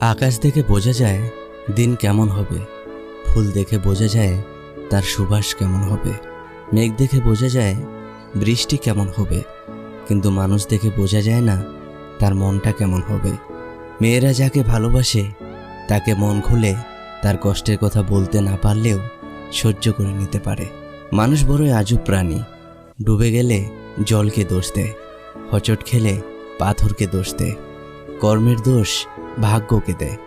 আকাশ দেখে বোঝা যায় দিন কেমন হবে। ফুল দেখে বোঝা যায় তার সুবাস কেমন হবে। মেঘ দেখে বোঝা যায় বৃষ্টি কেমন হবে। কিন্তু মানুষ দেখে বোঝা যায় না তার মনটা কেমন হবে। মেয়েরা যাকে ভালোবাসে, তাকে মন খুলে তার কষ্টের কথা বলতে না পারলেও সহ্য করে নিতে পারে। মানুষ বড়ই আজব প্রাণী। ডুবে গেলে জলকে দোষ দেয়, হচট খেলে পাথরকে দোষ দেয়। কর্মের দোষ ভাগ্যকে দেয়,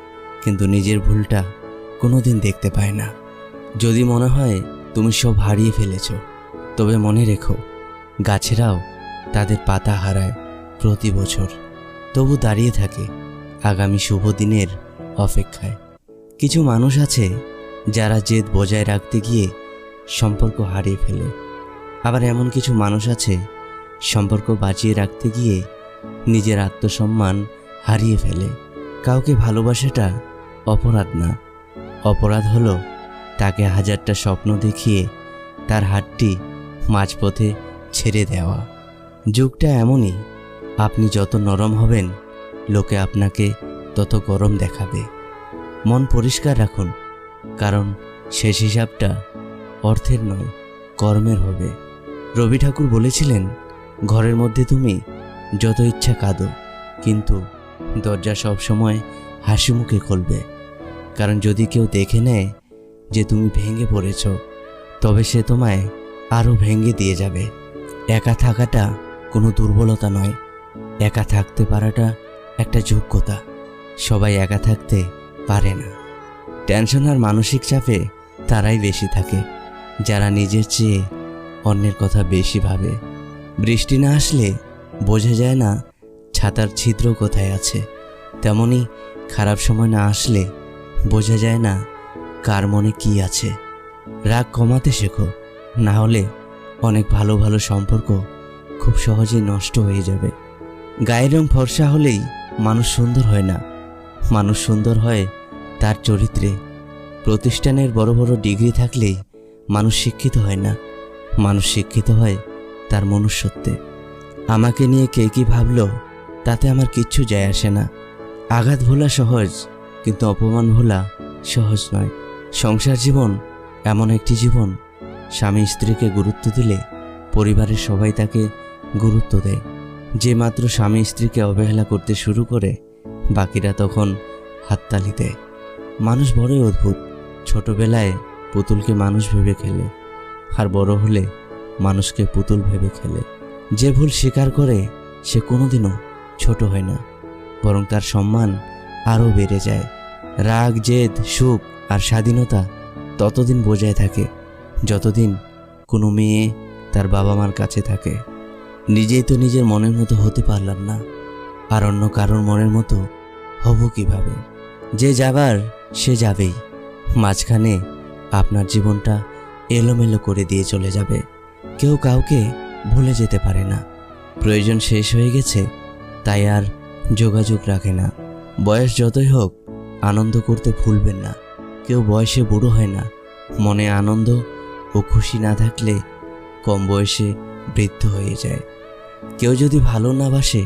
কিন্তু নিজের ভুলটা কোনোদিন দেখতে পায় না। যদি মনে হয় তুমি সব হারিয়ে ফেলেছ, তবে মনে রেখো, গাছেরাও তাদের পাতা হারায় প্রতি বছর। তবু দাঁড়িয়ে থাকে আগামী শুভ দিনের অপেক্ষায়। কিছু মানুষ আছে যারা জেদ বজায় রাখতে গিয়ে সম্পর্ক হারিয়ে ফেলে। আবার এমন কিছু মানুষ আছে সম্পর্ক বাঁচিয়ে রাখতে গিয়ে নিজের আত্মসম্মান হারিয়ে ফেলে। কাউকে ভালোবাসাটা অপরাধ না। অপরাধ হলো তাকে হাজারটা স্বপ্ন দেখিয়ে তার হাতটি মাঝপথে ছেড়ে দেওয়া। যুগটা এমনই, আপনি যত নরম হবেন, লোকে আপনাকে তত গরম দেখাবে। মন পরিষ্কার রাখুন, কারণ শেষ হিসাবটা অর্থের নয়, কর্মের হবে। রবি ঠাকুর বলেছিলেন, ঘরের মধ্যে তুমি যত ইচ্ছা কাঁদো, কিন্তু দরজা সবসময় হাসি মুখে খুলবে। কারণ যদি কেউ দেখে নেয় যে তুমি ভেঙে পড়েছ, তবে সে তোমায় আরও ভেঙে দিয়ে যাবে। একা থাকাটা কোনো দুর্বলতা নয়। একা থাকতে পারাটা একটা যোগ্যতা। সবাই একা থাকতে পারে না। টেনশন আর মানসিক চাপে তারাই বেশি থাকে। যারা নিজের চেয়ে অন্যের কথা বেশি ভাবে। বৃষ্টি না আসলে বোঝা যায় না ছাতার ছিদ্র কোথায় আছে? তেমনি খারাপ সময় না আসলে বোঝা যায় না কার মনে কি আছে। রাগ কমাতে শেখো, না হলে অনেক ভালো ভালো সম্পর্ক খুব সহজেই নষ্ট হয়ে যাবে। গায়ের রং ফর্সা হলেই মানুষ সুন্দর হয় না। মানুষ সুন্দর হয় তার চরিত্রে। প্রতিষ্ঠানের বড় বড় ডিগ্রি থাকলেই মানুষ শিক্ষিত হয় না। মানুষ শিক্ষিত হয় তার মনুষ্যত্বে। আমাকে নিয়ে কে কী ভাবলো তাতে আমার কিচ্ছু যায় আসে না। আঘাত ভোলা সহজ, কিন্তু অপমান ভোলা সহজ নয়। সংসার জীবন এমন একটি জীবন, স্বামী স্ত্রীকে গুরুত্ব দিলে পরিবারের সবাই তাকে গুরুত্ব দেয়। যে মাত্র স্বামী স্ত্রীকে অবহেলা করতে শুরু করে, বাকিরা তখন হাততালি দেয়। মানুষ বড়ই অদ্ভুত, ছোটবেলায় পুতুলকে মানুষ ভেবে খেলে, আর বড় হলে মানুষকে পুতুল ভেবে খেলে। যে ভুল স্বীকার করে, সে কোনোদিনও ছোট হয় না, বরং তার সম্মান আরও বেড়ে যায়। রাগ, জেদ, সুখ আর স্বাধীনতা ততদিন বজায় থাকে যতদিন কোনো মেয়ে তার বাবা মার কাছে থাকে। নিজেই তো নিজের মনের মতো হতে পারলাম না, আর অন্য কারোর মনের মতো হব কীভাবে? যে যাবার, সে যাবেই। মাঝখানে আপনার জীবনটা এলোমেলো করে দিয়ে চলে যাবে। কেউ কাউকে ভুলে যেতে পারে না। প্রয়োজন শেষ হয়ে গেছে তাই আর যোগাযোগ রাখে না। বয়স যতই হোক, আনন্দ করতে ভুলবেন না। কেউ বয়সে বুড়ো হয় না। মনে আনন্দ ও খুশি না থাকলে কম বয়সে বৃদ্ধ হয়ে যায়। কেউ যদি ভালো না বাসে,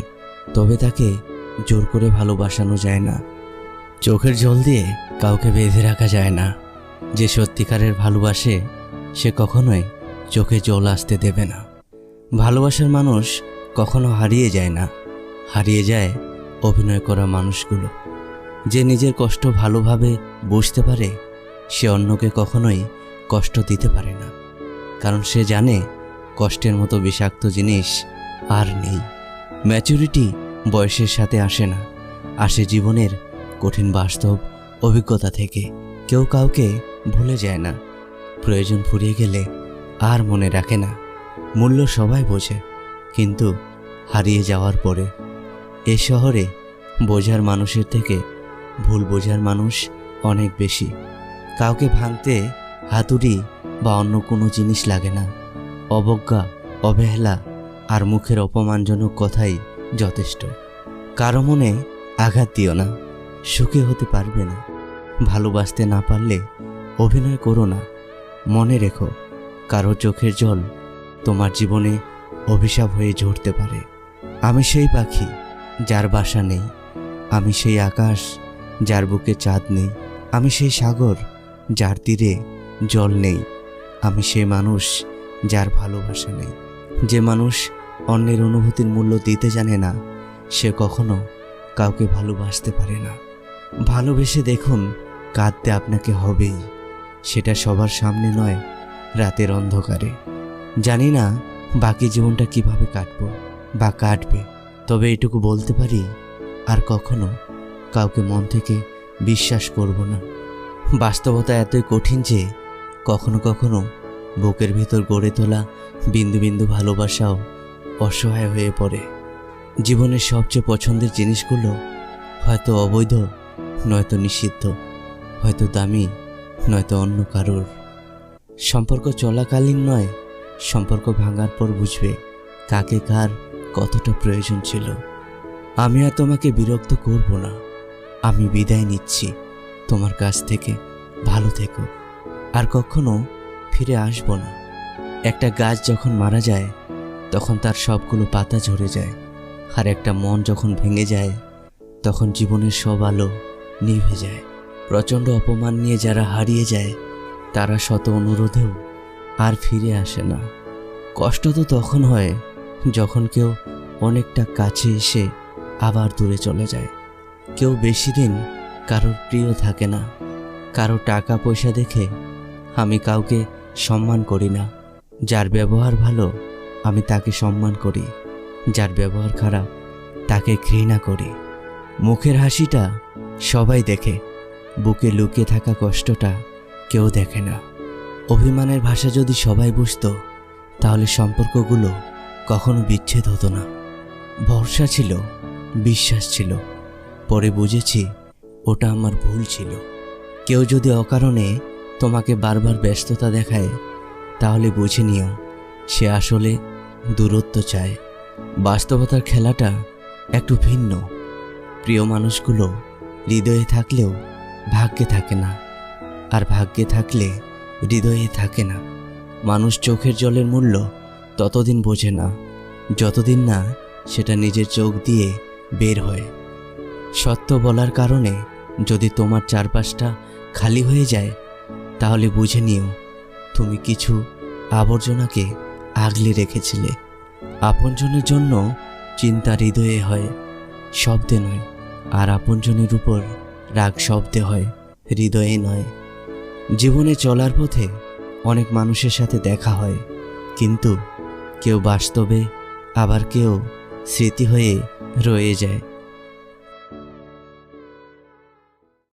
তবে তাকে জোর করে ভালোবাসানো যায় না। চোখের জল দিয়ে কাউকে বেঁধে রাখা যায় না। যে সত্যিকারের ভালোবাসে, সে কখনোই চোখে জল আসতে দেবে না। ভালোবাসার মানুষ কখনো হারিয়ে যায় না। হারিয়ে যায় অভিনয় করা মানুষগুলো। যে নিজের কষ্ট ভালোভাবে বুঝতে পারে, সে অন্যকে কখনোই কষ্ট দিতে পারে না। কারণ সে জানে কষ্টের মতো বিষাক্ত জিনিস আর নেই। ম্যাচুরিটি বয়সের সাথে আসে না। আসে জীবনের কঠিন বাস্তব অভিজ্ঞতা থেকে। কেউ কাউকে ভুলে যায় না। প্রয়োজন ফুরিয়ে গেলে আর মনে রাখে না। মূল্য সবাই বোঝে, কিন্তু হারিয়ে যাওয়ার পরে এ শহরে বোঝার মানুষের থেকে ভুল বোঝার মানুষ অনেক বেশি। কাউকে ভাঙতে, হাতুড়ি বা অন্য কোনো জিনিস লাগে না। অবজ্ঞা, অবহেলা আর মুখের অপমানজনক কথাই যথেষ্ট। কারও মনে আঘাত দিও না, সুখী হতে পারবে না। ভালোবাসতে না পারলে অভিনয় করো না। মনে রেখো, কারও চোখের জল তোমার জীবনে অভিশাপ হয়ে ঝরতে পারে। আমি সেই পাখি যার বাসা নেই। আমি সেই আকাশ, যার বুকে চাঁদ নেই। আমি সেই সাগর, যার তীরে জল নেই। আমি সেই মানুষ, যার ভালোবাসা নেই। যে মানুষ অন্যের অনুভূতির মূল্য দিতে জানে না, সে কখনো কাউকে ভালোবাসতে পারে না। ভালোবেসে দেখুন, কাঁদতে আপনাকে হবেই। সেটা সবার সামনে নয়, রাতের অন্ধকারে। জানি না, বাকি জীবনটা কীভাবে কাটবো বা কাটবে। তবে এটুকু বলতে পারি, আর কখনো কাউকে মন থেকে বিশ্বাস করব না। বাস্তবতা এতই কঠিন যে কখনো কখনো বুকের ভেতর গড়ে তোলা বিন্দু বিন্দু ভালোবাসাও অসহায় হয়ে পড়ে। জীবনের সবচেয়ে পছন্দের জিনিসগুলো হয়তো অবৈধ, নয়তো নিষিদ্ধ, হয়তো দামি, নয়তো অন্য কারোর। সম্পর্ক চলাকালীন নয়, সম্পর্ক ভাঙার পর বুঝবে কাকে কার কতটা প্রয়োজন ছিল। আমি আর তোমাকে বিরক্ত করব না। আমি বিদায় নিচ্ছি। তোমার কাছ থেকে। ভালো থেকো। আর কখনো ফিরে আসব না। একটা গাছ যখন মারা যায়, তখন তার সবগুলো পাতা ঝরে যায়। আর একটা মন যখন ভেঙে যায়, তখন জীবনের সব আলো নিভে যায়। প্রচণ্ড অপমান নিয়ে যারা হারিয়ে যায়, তারা শত অনুরোধেও আর ফিরে আসে না। কষ্ট তো তখন হয় যখন কেউ অনেকটা কাছে এসে আবার দূরে চলে যায়। কেউ বেশি দিন কারোর প্রিয় থাকে না। কারও টাকা পয়সা দেখে আমি কাউকে সম্মান করি না। যার ব্যবহার ভালো, আমি তাকে সম্মান করি। যার ব্যবহার খারাপ, তাকে ঘৃণা করি। মুখের হাসিটা সবাই দেখে। বুকে লুকিয়ে থাকা কষ্টটা কেউ দেখে না। অভিমানের ভাষা যদি সবাই বুঝত, তাহলে সম্পর্কগুলো কখনো বিচ্ছেদ হতো না। ভরসা ছিল, বিশ্বাস ছিল। পরে বুঝেছি, ওটা আমার ভুল ছিল। কেউ যদি অকারণে তোমাকে বারবার ব্যস্ততা দেখায়, তাহলে বুঝে নিও, সে আসলে দূরত্ব চায়। বাস্তবতার খেলাটা একটু ভিন্ন। প্রিয় মানুষগুলো হৃদয়ে থাকলেও ভাগ্যে থাকে না। আর ভাগ্যে থাকলে হৃদয়ে থাকে না। মানুষ চোখের জলের মূল্য ততদিন বোঝে না, যতদিন না সেটা নিজের চোখ দিয়ে বের হয়। সত্য বলার কারণে যদি তোমার চারপাশটা খালি হয়ে যায়, তাহলে বুঝে নিও তুমি কিছু আবর্জনাকে আগলে রেখেছিলে। আপনজনের জন্য চিন্তা হৃদয়ে হয় শব্দে নয়, আর আপনজনের উপর রাগ শব্দে হয় হৃদয়ে নয়। জীবনে চলার পথে অনেক মানুষের সাথে দেখা হয়, কিন্তু কেউ বাস্তবে আবার কেউ স্মৃতি হয়ে রয়ে যায়।